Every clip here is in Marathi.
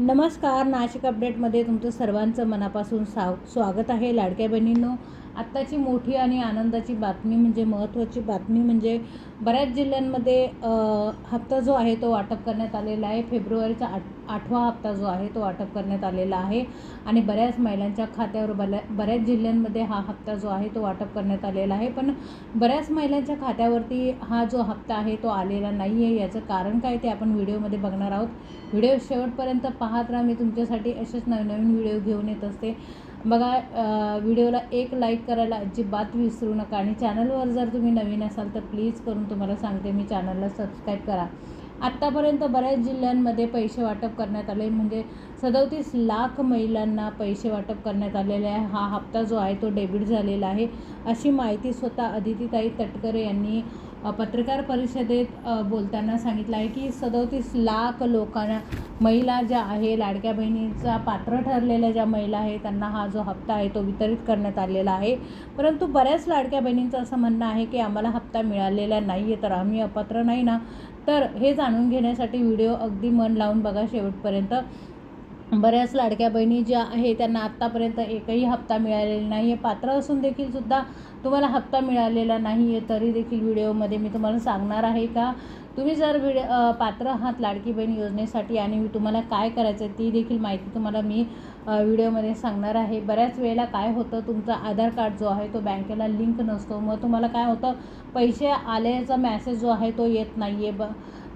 नमस्कार नाशिक अपडेटमध्ये तुमचं सर्वांचं मनापासून साव स्वागत आहे लाडक्या बहिणींनो. आत्ताची मोठी आणि आनंदाची बातमी म्हणजे महत्त्वाची बातमी म्हणजे बऱ्याच जिल्ह्यांमध्ये हप्ता जो आहे तो वाटप करण्यात आलेला आहे. फेब्रुवारीचा आठ आठवा हप्ता जो आहे तो वाटप करण्यात आलेला आहे. आणि बऱ्याच महिलांच्या खात्यावर बऱ्या बऱ्याच जिल्ह्यांमध्ये हा हप्ता जो आहे तो वाटप करण्यात आलेला आहे. पण बऱ्याच महिलांच्या खात्यावरती हा जो हप्ता आहे तो आलेला नाही आहे याचं कारण काय ते आपण व्हिडिओमध्ये बघणार आहोत. व्हिडिओ शेवटपर्यंत पाहत राहा. मी तुमच्यासाठी असेच नवीन नवीन व्हिडिओ घेऊन येत असते. बघा व्हिडिओला एक लाईक करायला अजिबात विसरू नका. आणि चॅनलवर जर तुम्ही नवीन असाल तर प्लीज करून तुम्हाला सांगते मी चॅनलला सबस्क्राईब करा. आत्तापर्यंत बऱ्याच जिल्ह्यांमध्ये पैसे वाटप करण्यात आले म्हणजे सदोतीस लाख महिलांना पैसे वाटप करण्यात आलेले आहे. हा हप्ता जो आहे तो डेबिट झालेला आहे. अशी माहिती स्वतः अदितीताई तटकरे यांनी पत्रकार परिषदेत बोलताना सांगितलं आहे की सदोतीस लाख लोकांना महिला ज्या आहे लाडक्या बहिणीचा पात्र ठरलेल्या ज्या महिला आहे त्यांना हा जो हप्ता आहे तो वितरित करण्यात आलेला आहे. परंतु बऱ्याच लाडक्या बहिणींचं असं म्हणणं आहे की आम्हाला हप्ता मिळालेला नाही आहे तर आम्ही अपात्र नाही ना? तर हे जाणून घेण्यासाठी व्हिडिओ अगदी मन लावून बघा शेवटपर्यंत. बऱ्याच लाडक्या बहिणी ज्या आहे त्यांना आत्तापर्यंत एकही हप्ता मिळालेला नाही आहे. पात्र असून देखील सुद्धा तुम्हाला हप्ता मिळालेला नाही आहे तरी देखील व्हिडिओमध्ये मी तुम्हाला सांगणार आहे का? तुम्ही जर व्हिडिओ पात्र आहात लाडकी बहीण योजनेसाठी आणि मी तुम्हाला काय करायचं आहे ती देखील माहिती तुम्हाला मी व्हिडिओमध्ये सांगणार आहे. बऱ्याच वेळेला काय होतं तुमचा आधार कार्ड जो आहे तो बँकेला लिंक नसतो. मग तुम्हाला काय होतं पैसे आल्याचा मॅसेज जो आहे तो येत नाही आहे ब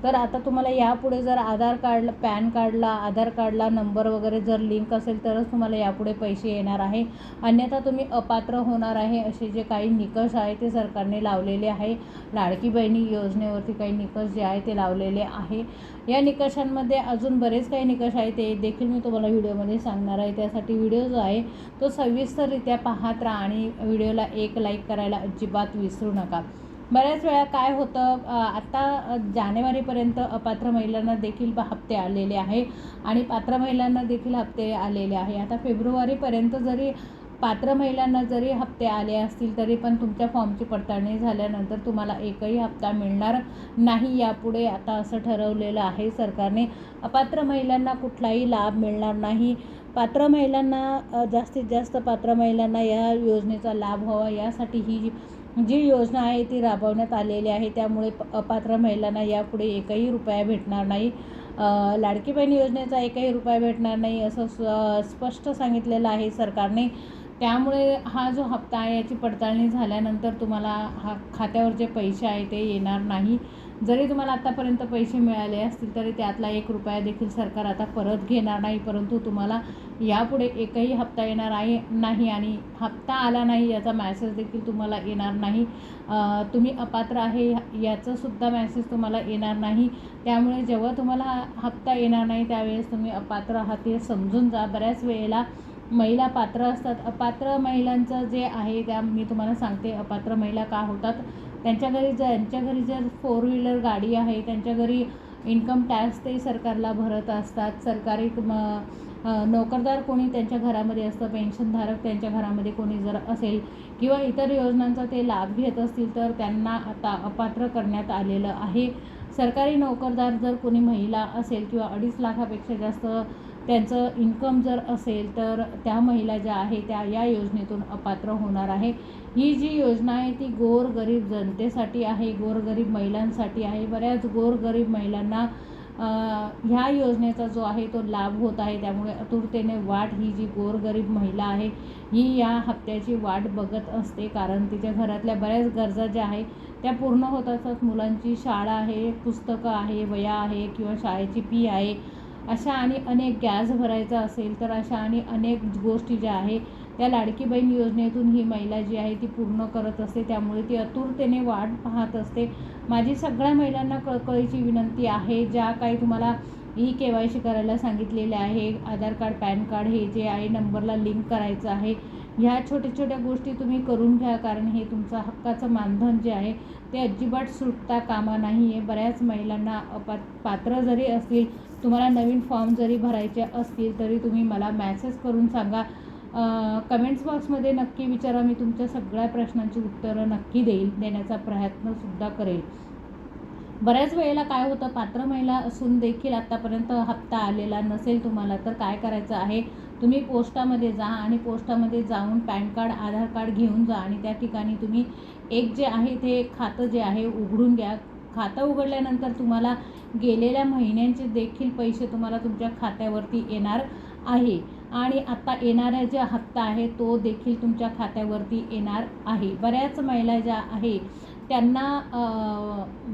तर आता तुम्हाला यापुढे जर आधार कार्ड पॅन कार्डला आधार कार्डला नंबर वगैरे जर लिंक असेल तरच तुम्हाला यापुढे पैसे येणार आहे. अन्यथा तुम्ही अपात्र होणार आहे असे जे काही निकष आहे ते सरकारने लावलेले आहे. लाडकी बहिणी योजनेवरती काही निकष जे आहे ते लावलेले आहे. या निकषांमध्ये अजून बरेच काही निकष आहे ते देखील मी तुम्हाला व्हिडिओमध्ये सांगणार आहे. त्यासाठी व्हिडिओ जो आहे तो सविस्तररित्या पाहत राहा आणि व्हिडिओला एक लाईक करायला अजिबात विसरू नका. बऱ्याच वेळा काय होतं आता आत्ता जानेवारीपर्यंत अपात्र महिलांना देखील हप्ते आलेले आहे आणि पात्र महिलांना देखील हप्ते आलेले आहे. आता फेब्रुवारीपर्यंत जरी पात्र महिलांना जरी हप्ते आले असतील तरी पण तुमच्या फॉर्मची पडताळणी झाल्यानंतर तुम्हाला एकही हप्ता मिळणार नाही. यापुढे आता असं ठरवलेलं आहे सरकारने. अपात्र महिलांना कुठलाही लाभ मिळणार नाही. पात्र महिलांना जास्तीत जास्त पात्र महिलांना या योजनेचा लाभ व्हावा यासाठी ही जी योजना आहे ती राबवण्यात आलेली आहे. त्यामुळे अपात्र महिलांना यापुढे एकही रुपया भेटणार नाही. लाडकी बहीण योजनेचा एकही रुपया भेटणार नाही असं स स्पष्ट सांगितलेलं आहे सरकारने. त्यामुळे हा जो हप्ता आहे याची पडताळणी झाल्यानंतर तुम्हाला हा खात्यावर जे पैसे आहे ते येणार नाही. जरी तुम्हाला आत्तापर्यंत पैसे मिळाले असतील तरी त्यातला एक रुपया देखील सरकार आता परत घेणार नाही परंतु तुम्हाला यापुढे एकही हप्ता येणार आहे नाही आणि हप्ता आला नाही याचा मॅसेज देखील तुम्हाला येणार नाही. तुम्ही अपात्र आहे याचंसुद्धा मॅसेज तुम्हाला येणार नाही. त्यामुळे जेव्हा तुम्हाला हप्ता येणार नाही त्यावेळेस तुम्ही अपात्र आहात हे समजून जा. बऱ्याच वेळेला महिला पात्र असतात. अपात्र महिलांचं जे आहे त्या मी तुम्हाला सांगते अपात्र महिला का होतात? त्यांच्या घरी ज्यांच्या घरी जर फोर व्हीलर गाडी आहे त्यांच्या घरी इन्कम टॅक्स ते सरकारला भरत असतात. सरकारी म- नोकरदार कोणी त्यांच्या घरामध्ये असतं पेन्शनधारक त्यांच्या घरामध्ये कोणी जर असेल किंवा इतर योजनांचा ते लाभ घेत असतील तर त्यांना आता अपात्र करण्यात आलेलं आहे. सरकारी नोकरदार जर कोणी महिला असेल किंवा अडीच लाखापेक्षा जास्त त्यांचं इन्कम जर असेल तर त्या महिला ज्या आहे त्या या योजनेतून अपात्र होणार आहे. ही जी योजना आहे ती गोरगरीब जनतेसाठी आहे गोरगरीब महिलांसाठी आहे. बऱ्याच गोरगरीब महिलांना ह्या योजनेचा जो आहे तो लाभ होत आहे. त्यामुळे आतुरतेने वाट ही जी गोरगरीब महिला आहे ही या हप्त्याची वाट बघत असते. कारण तिच्या घरातल्या बऱ्याच गरजा ज्या आहे त्या पूर्ण होत असतात मुलांची शाळा आहे पुस्तकं आहे वया आहे किंवा शाळेची फी आहे. अशा आणि अनेक गॅस भरायचा असेल तर अशा आणि अनेक गोष्टी ज्या आहे त्या लाडकी बहीण योजनेतून ही महिला जी आहे ती पूर्ण करत असते. त्यामुळे ती आतुरतेने वाट पाहत असते. माझी सगळ्या महिलांना कळकळीची विनंती आहे ज्या काही तुम्हाला ई के वाय सी करायला सांगितलेले आहे आधार कार्ड पॅन कार्ड हे जे आहे नंबरला लिंक करायचं आहे. ह्या छोट्या छोट्या गोष्टी तुम्ही करून घ्या कारण हे तुमचं हक्काचं मानधन जे आहे ते अजिबात सुटता कामा नाही आहे बऱ्याच महिलांना अपा पात्र जरी असतील तुम्हाला नवीन फॉर्म जरी भरायचे असतील तरी तुम्ही मला मॅसेज करून सांगा. कमेंट्स बॉक्समध्ये नक्की विचारा. मी तुमच्या सगळ्या प्रश्नांची उत्तरं नक्की देईल देण्याचा प्रयत्नसुद्धा करेल. बऱ्याच वेळेला काय होतं पात्र महिला असून देखील आत्तापर्यंत हप्ता आलेला नसेल तुम्हाला तर काय करायचं आहे? तुम्ही पोस्टामध्ये जा आणि पोस्टामध्ये जाऊन पॅन कार्ड आधार कार्ड घेऊन जा आणि त्या ठिकाणी तुम्ही एक जे आहे ते खातं जे आहे उघडून घ्या. खातं उघडल्यानंतर तुम्हाला गेलेल्या महिन्यांचे देखील पैसे तुम्हाला तुमच्या खात्यावरती येणार आहे. आणि आत्ता येणारा जे हप्ता आहे तो देखील तुमच्या खात्यावरती येणार आहे. बऱ्याच महिला ज्या आहे त्यांना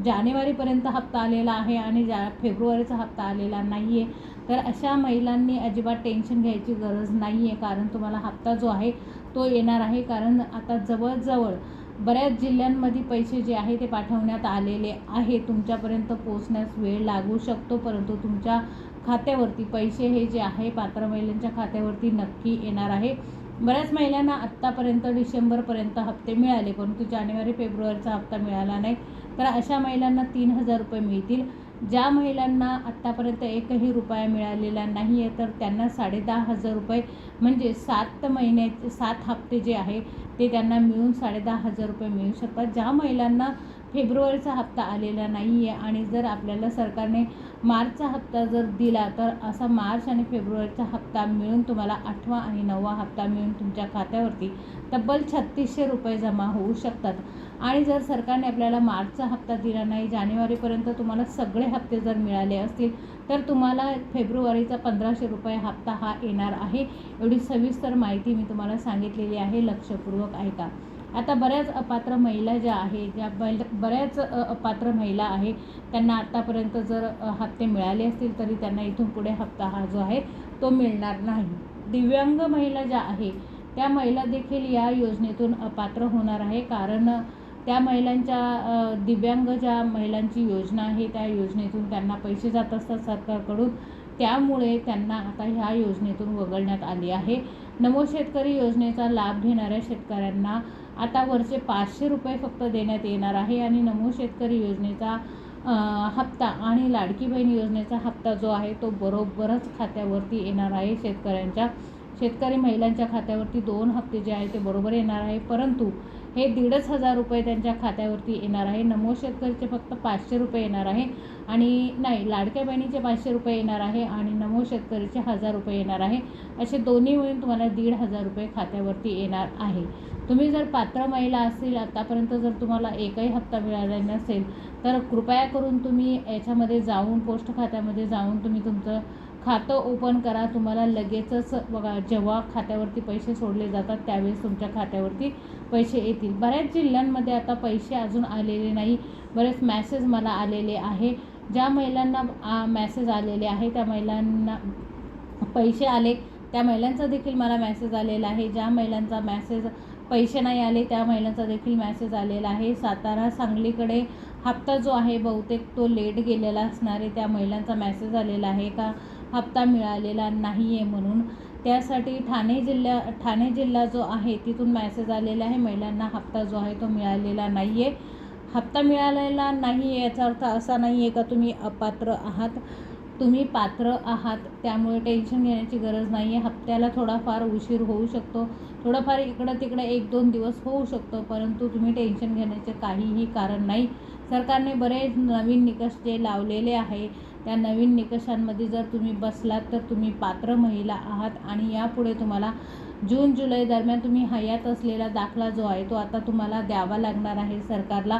जानेवारीपर्यंत हप्ता आलेला आहे आणि जा फेब्रुवारीचा हप्ता आलेला नाही आहे तर अशा महिलांनी अजिबात टेन्शन घ्यायची गरज नाही आहे कारण तुम्हाला हप्ता जो आहे तो येणार आहे. कारण आता जवळजवळ बऱ्याच जिल्ह्यांमध्ये पैसे जे आहे ते पाठवण्यात आलेले आहे. तुमच्यापर्यंत पोचण्यास वेळ लागू शकतो परंतु तुमच्या खात्यावरती पैसे हे जे आहे पात्र महिलांच्या खात्यावरती नक्की येणार आहे. बऱ्याच महिलांना आत्तापर्यंत डिसेंबरपर्यंत हप्ते मिळाले परंतु जानेवारी फेब्रुवारीचा हप्ता मिळाला नाही. तर अशा महिलांना तीन हजार रुपये मिळतील. ज्या महिलांना आत्तापर्यंत एकही रुपया मिळालेला नाही आहे तर त्यांना साडेदहा हजार रुपये म्हणजे सात महिन्याचे सात हप्ते जे आहे ते त्यांना मिळून साडेदहा हजार रुपये मिळू शकतात. ज्या महिलांना फेब्रुवारीचा हप्ता आलेला नाही आहे आणि जर आपल्याला सरकारने मार्चचा हप्ता जर दिला तर असा मार्च आणि फेब्रुवारीचा हप्ता मिळून तुम्हाला आठवा आणि नववा हप्ता मिळून तुमच्या खात्यावरती तब्बल छत्तीसशे रुपये जमा होऊ शकतात. आणि जर सरकारने आपल्याला मार्चचा हप्ता दिला नाही जानेवारीपर्यंत तुम्हाला सगळे हप्ते जर मिळाले असतील तर तुम्हाला फेब्रुवारीचा पंधराशे रुपये हप्ता हा येणार आहे. एवढी सविस्तर माहिती मी तुम्हाला सांगितलेली आहे. लक्षपूर्वक ऐका. आता बऱ्याच अपात्र महिला ज्या आहे ज्या बैल बऱ्याच अपात्र महिला आहे त्यांना आत्तापर्यंत जर हप्ते मिळाले असतील तरी त्यांना इथून पुढे हप्ता हा जो आहे तो मिळणार नाही. दिव्यांग महिला ज्या आहे त्या महिला देखील या योजनेतून अपात्र होणार आहे. कारण त्या महिलांच्या दिव्यांग ज्या महिलांची योजना आहे त्या योजनेतून त्यांना पैसे जात असतात सरकारकडून. त्यामुळे त्यांना आता ह्या योजनेतून वगळण्यात आली आहे. नमो शेतकरी योजनेचा लाभ घेणाऱ्या शेतकऱ्यांना आता वरचे पाचशे रुपये फक्त देण्यात येणार आहे आणि नमो शेतकरी योजनेचा हप्ता आणि लाडकी बहीण योजनेचा हप्ता जो आहे तो बरोबरच खात्यावरती येणार आहे. शेतकऱ्यांच्या शेतकरी महिलांच्या खात्यावरती दोन हप्ते जे आहे ते बरोबर येणार आहे. परंतु हे दीडच हजार रुपये त्यांच्या खात्यावरती येणार आहे. नमो शेतकरीचे फक्त पाचशे रुपये येणार आहे. आणि नाही लाडक्या बहिणीचे पाचशे रुपये येणार आहे आणि नमो शेतकरीचे हजार रुपये येणार आहे. असे दोन्ही मिळून तुम्हाला दीड हजार रुपये खात्यावरती येणार आहे. तुम्ही जर पात्र महिला असतील आत्तापर्यंत जर तुम्हाला एकही हप्ता मिळाला नसेल तर कृपया करून तुम्ही याच्यामध्ये जाऊन पोस्ट खात्यामध्ये जाऊन तुम्ही तुमचं खातं ओपन करा. तुम्हाला लगेचच बघा जेव्हा खात्यावरती पैसे सोडले जातात त्यावेळेस तुमच्या खात्यावरती पैसे येतील. बऱ्याच जिल्ह्यांमध्ये आता पैसे अजून आलेले नाही. बरेच मॅसेज मला आलेले आहे. ज्या महिलांना मॅसेज आलेले आहे त्या महिलांना पैसे आले त्या महिलांचा देखील मला मॅसेज आलेला आहे. ज्या महिलांचा मॅसेज पैसे नाही आले त्या महिलांचा देखील मॅसेज आलेला आहे. सातारा सांगलीकडे हप्ता जो आहे बहुतेक तो लेट गेलेला असणार आहे. त्या महिलांचा मॅसेज आलेला आहे का? हप्ता मिळालेला नाही आहे म्हणून. त्यासाठी ठाणे जिल्ह्या ठाणे जिल्हा जो आहे तिथून मॅसेज आलेला आहे महिलांना हप्ता जो आहे तो मिळालेला नाही आहे हप्ता मिळालेला नाही आहे याचा अर्थ असा नाही आहे का तुम्ही अपात्र आहात? तुम्ही पात्र आहात त्यामुळे टेन्शन घेण्याची गरज नाही आहे हप्त्याला थोडाफार उशीर होऊ शकतो. थोडंफार इकडं तिकडं एक दोन दिवस होऊ शकतो परंतु तुम्ही टेन्शन घेण्याचे काहीही कारण नाही. सरकारने बरेच नवीन निकष जे लावलेले आहे त्या नवीन निकषांमध्ये जर तुम्ही बसलात तर तुम्ही पात्र महिला आहात आणि यापुढे तुम्हाला जून जुलै दरम्यान तुम्ही हयात असलेला दाखला जो आहे तो आता तुम्हाला द्यावा लागणार आहे. सरकारला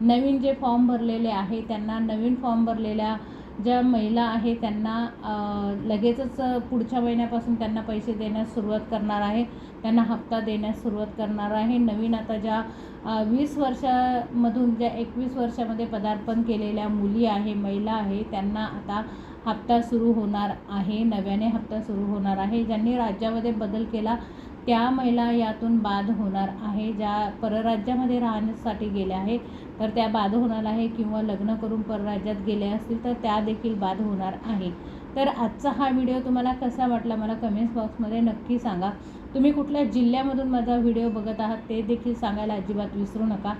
नवीन जे फॉर्म भरलेले आहे त्यांना नवीन फॉर्म भरलेल्या ज्या महिला आहे त्यांना लगेचच पुढच्या महिन्यापासून त्यांना पैसे देण्यास सुरुवात करणार आहे. त्यांना हप्ता देण्यास सुरुवात करणार आहे. नवीन आता ज्या वीस वर्षामधून ज्या एकवीस वर्षामध्ये पदार्पण केलेल्या मुली आहे महिला आहे त्यांना आता हप्ता सुरू होणार आहे. नव्याने हप्ता सुरू होणार आहे. ज्यांनी राज्यामध्ये बदल केला त्या महिला यातून बाद होणार आहे ज्या परराज्यामध्ये राहण्यासाठी गेल्या आहे तर त्या बाद होणार आहे किंवा लग्न करून परराज्यात गेल्या असतील तर त्या देखील बाद होणार आहे. तर आजचा हा व्हिडिओ तुम्हाला कसा वाटला मला कमेंट्स बॉक्समध्ये नक्की सांगा. तुम्ही कुठल्या जिल्ह्यामधून माझा व्हिडिओ बघत आहात ते देखील सांगायला अजिबात विसरू नका.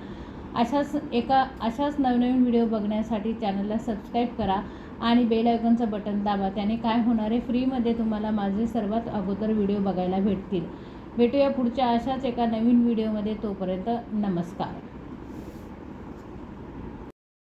अशाच एका अशाच नवनवीन व्हिडिओ बघण्यासाठी चॅनलला सबस्क्राईब करा आणि बेल आयकॉनचं बटन दाबा. त्याने काय होणार आहे फ्रीमध्ये तुम्हाला माझे सर्वात अगोदर व्हिडिओ बघायला भेटतील. भेटूया पुढच्या अशाच एका नवीन व्हिडिओमध्ये तोपर्यंत नमस्कार.